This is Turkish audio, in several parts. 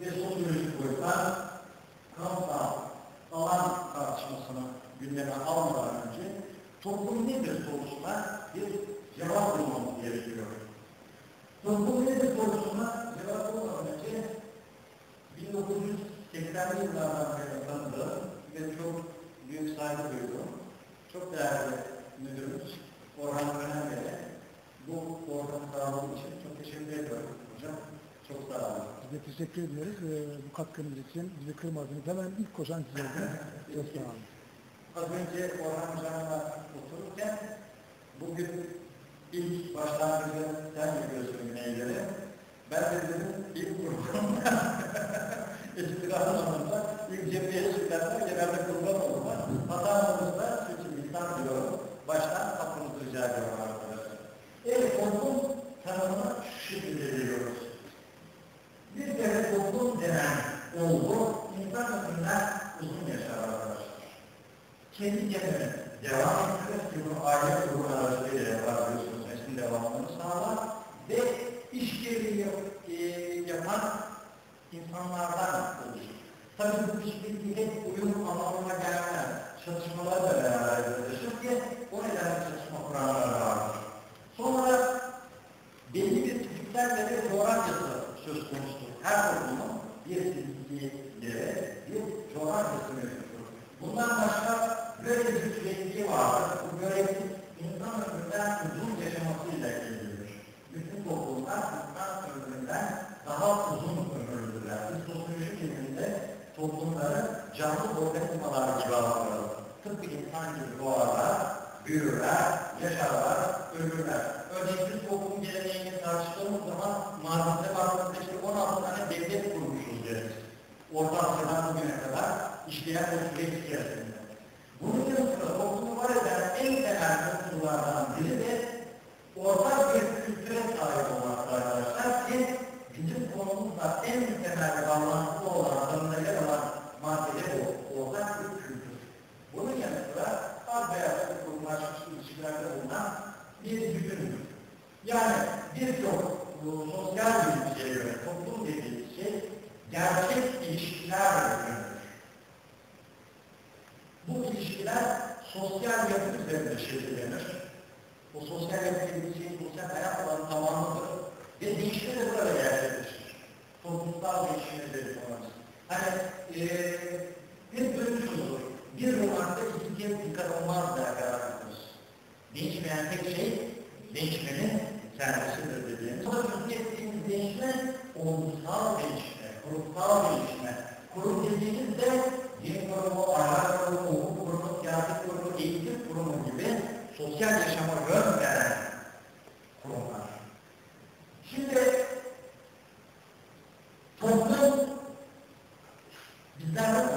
ve sosyolojik boyuttan kamusal alan tartışmasını gündeme almadan önce toplum nedir sorusuna bir cevap bulmamız gerekiyor. Toplum nedir sorusuna cevap bulmadan önce 1980'li yıllardan beri tanıdığım ve çok büyük saygı duyduğum çok değerli müdürümüz Orhan Öner'e bu sağladığı için çok teşekkür ediyorum hocam. Çok sağ olun. Biz de teşekkür ediyoruz. Ee, bu katkınız için bizi kırmadınız. Hemen ilk koşan siz oldunuz. Çok sağ olun. Az önce Orhan Hocam'la otururken bugün ilk başlangıcı sen yapıyorsun güneyleri. Ben de dedim ilk grubumda istikrarın anlamında ilk cepheye çıkarsa genelde kurban olma. Hatamızda seçim insan diyorum. Baştan hakkınızı rica ediyorum arkadaşlar. Evet, toplum tanımını şu Kendi kendine devam ettirir ki bunu aile kurulu aracılığıyla yapar biliyorsunuz. Neslin devamını sağlar ve işbirliği e, yapan insanlardan oluşur. Tabii bu işbirliği hep uyum anlamına gelmez. Çatışmalar da beraber yaklaşır ki o nedenle çatışma kuralları vardır. Sonra belli bir ve bir coğrafyası söz konusudur. Her toplumun bir fiziksel bir coğrafyası mevcuttur. Bundan başka böyle bir sürekli vardır. Bu böyle insan ömründen uzun yaşamasıyla ilgilidir. Bütün toplumlar insan ömründen daha uzun ömürlüdürler. Biz sosyolojik ilminde toplumları canlı organizmalar gibi algılarız. Tıpkı insan gibi doğarlar, büyürler, yaşarlar, ölürler. Örneğin biz toplum geleneğini tartıştığımız zaman baktığımızda işte 16 tane devlet kurmuşuz deriz. Orta Asya'dan bugüne kadar işleyen bir süreç içerisinde. Bunun yanı sıra toplumu var eden en temel unsurlardan biri de ortak bir kültüre sahip olmakta arkadaşlar ki bizim konumuzda en temel bağlantılı olan, tanımda yer alan madde de bu. Ortak bir kültür. Bunun yanı sıra az veya çok kurumlaşmış ilişkilerde bulunan bir bütündür. Yani birçok sosyal bilgiye göre toplum dediğimiz şey gerçek ilişkiler bütünüdür. Bu ilişkiler sosyal yapı üzerinde şekillenir. O sosyal yapı dediğimiz şey sosyal hayat alanı tamamıdır. Ve değişimi de burada gerçekleşir. Toplumsal değişimi de yapamaz. Hani ee, bir bölüm şudur. Bir romanda iki kez dikkat olmaz. Değişmeyen tek şey, değişmenin kendisidir dediğimiz. Burada sözünü ettiğimiz değişme, olgusal değişme, kurumsal değişme. Kurum dediğimizde din kurumu, ahlak kurumu, hukuk kurumu, siyaset kurumu, eğitim kurumu gibi sosyal yaşama yön veren kurumlar. Şimdi toplum bizlerden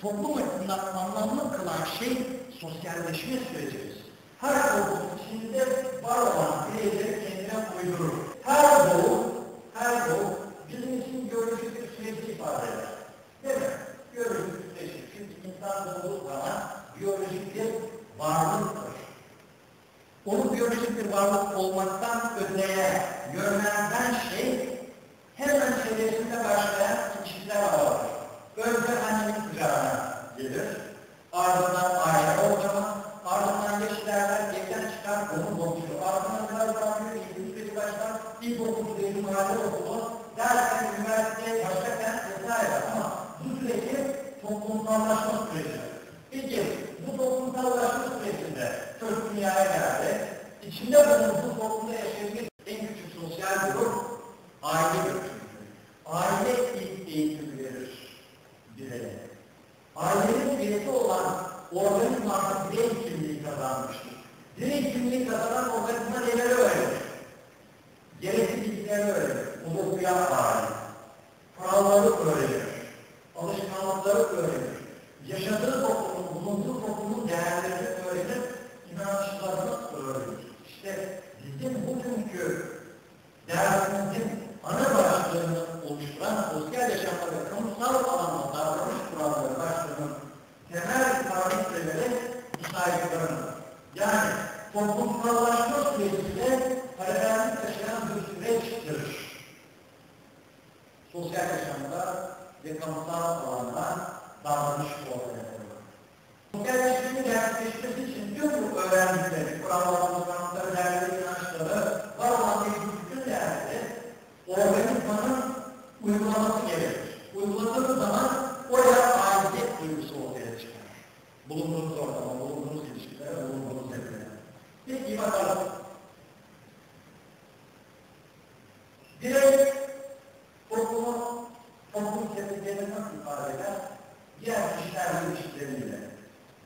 toplum açısından anlamlı kılan şey sosyalleşme sürecimiz. Her toplum içinde var olan bireyleri kendine uydurur. Her doğum, her doğum bizim için biyolojik bir süreci ifade eder. Değil mi? Biyolojik bir süreci. Çünkü insan doğduğu zaman biyolojik bir varlıktır. Onu biyolojik bir varlık olmaktan öteye yönlendiren şey hemen çevresinde başlayan ilişkiler ağırdır. Önce annenin kucağına gelir, ardından aile ortamı, ardından yaş ilerler, evden çıkar, bozuyor. Ardından biraz daha eğitim süreci başlar, ilkokul, eğitim, mahalle okulu, derken üniversite, başka kent vesaire. Ama bu süreci toplumsallaşma süreci. Peki, bu toplumsallaşma sürecinde çocuk dünyaya geldi, içinde bulunduğu toplumda yaşayan en küçük sosyal grup, aile götürür. Aile ilk eğitim verir bireye. Ailenin üyesi olan organizmanın birey kimliği kazanmıştır. Birey kimliği kazanan organizma neleri öğrenir? Gerekli bilgileri öğrenir. Uyan aile. Kuralları öğrenir. Alışkanlıkları öğrenir. Yaşadığı toplumun, bulunduğu toplumun değerlerini öğrenir. inançlarını öğrenir. İşte bizim bugünkü dersimizin ana başlığını oluşturan sosyal yaşamda ve kamusal alanda davranış kuralları başlığının temel parametreleri bu saygılarıdır. Yani toplumsallaşma sürecinde paralellik taşıyan bir süreçtir. Sosyal yaşamda ve kamusal alanda davranış ortaya koyuyor. Sosyal ilişkinin gerçekleşmesi için tüm bu öğrendikleri, kurallarımız, kanunları, değerleri, inançları, var olan bütün değerleri organizmanın uygulaması gerekir. Uyguladığınız zaman oraya aidiyet duygusu ortaya çıkar. Bulunduğunuz ortama, bulunduğunuz ilişkilere, bulunduğunuz evlere. Peki bakalım. Direkt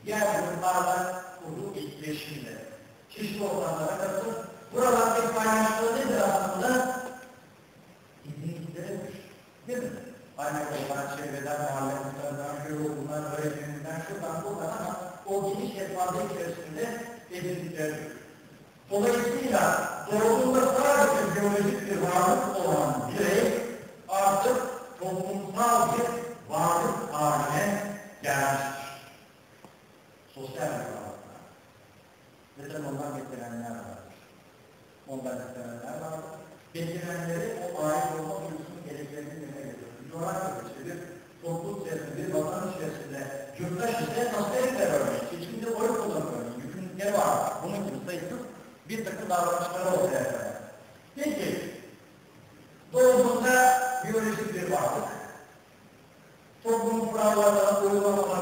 diğer gruplarla kurduğu etkileşimle, çeşitli ortamlara katılır. Buralardaki paylaştığı aslında? İzniliklerdir. Değil mi? Aynı olan çevreden, mahalle muhtarından, köy okulundan, öğretmeninden, şuradan buradan ama o geniş etmada içerisinde edindiklerdir. Dolayısıyla doğduğunda sadece biyolojik bir varlık olan birey artık toplumsal bir varlık haline gelmiştir. Sosyal. Ve tabi ondan beklenen vardır. Ondan beklenenler vardır. Beklenenleri o ait olma duygusunun gereklerini yerine getirir. Coğrafya içerir, toplum içerisinde, vatan içerisinde, yurttaş ise tasarruflar örneği, seçimde oy kullanır örneği, yükümlülükleri var. Bunun gibi sayısız bir takım davranışları ortaya koyar. Peki, doğduğunda biyolojik bir varlık, toplumun kurallarına, uygulamaları,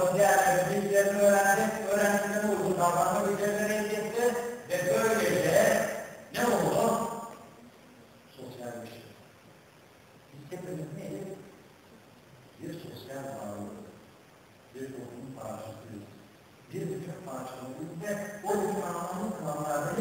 Neyiz? Bir sosyal varlık, bir toplum parçasıyız. Bir bütün parçalıyız ve o bütün anlamlı kılanlardan